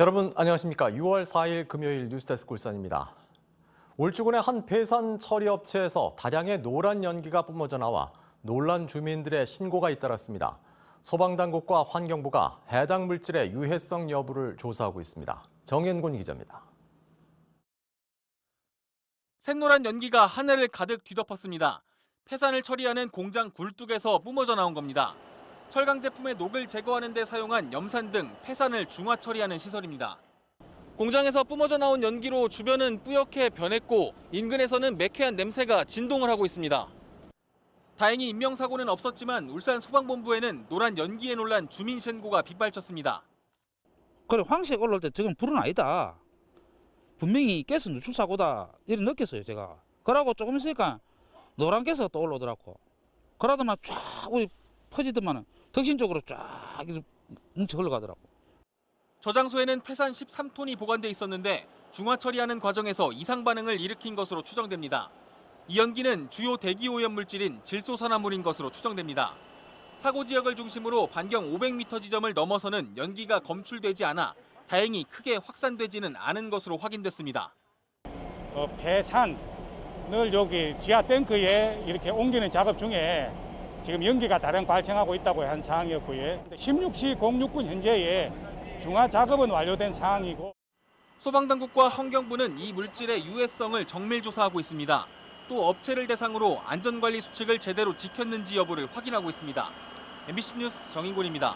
여러분 안녕하십니까? 6월 4일 금요일 뉴스데스크 울산입니다. 울주군의 한 폐산 처리 업체에서 다량의 노란 연기가 뿜어져 나와 놀란 주민들의 신고가 잇따랐습니다. 소방당국과 환경부가 해당 물질의 유해성 여부를 조사하고 있습니다. 정현곤 기자입니다. 샛노란 연기가 하늘을 가득 뒤덮었습니다. 폐산을 처리하는 공장 굴뚝에서 뿜어져 나온 겁니다. 철강 제품의 녹을 제거하는 데 사용한 염산 등 폐산을 중화 처리하는 시설입니다. 공장에서 뿜어져 나온 연기로 주변은 뿌옇게 변했고 인근에서는 매캐한 냄새가 진동을 하고 있습니다. 다행히 인명사고는 없었지만 울산 소방본부에는 노란 연기에 놀란 주민 신고가 빗발쳤습니다. 그래 황색 올라올 때 저건 불은 아니다. 분명히 가스 누출 사고다 이런 느꼈어요 제가. 그러고 조금 있으니까 노란 가스가 또 올라오더라고. 그러더만 쫙 퍼지더만은 덕신 쪽으로 쫙 이렇게 뭉쳐 흘러가더라고. 저장소에는 폐산 13톤이 보관돼 있었는데 중화 처리하는 과정에서 이상 반응을 일으킨 것으로 추정됩니다. 이 연기는 주요 대기 오염 물질인 질소산화물인 것으로 추정됩니다. 사고 지역을 중심으로 반경 500m 지점을 넘어서는 연기가 검출되지 않아 다행히 크게 확산되지는 않은 것으로 확인됐습니다. 어, 폐산을 여기 지하 탱크에 이렇게 옮기는 작업 중에 지금 연기가 다량 발생하고 있다고 한 사항이었고요. 16시 06분 현재에 중화 작업은 완료된 상황이고 소방당국과 환경부는 이 물질의 유해성을 정밀 조사하고 있습니다. 또 업체를 대상으로 안전관리 수칙을 제대로 지켰는지 여부를 확인하고 있습니다. MBC 뉴스 정인곤입니다.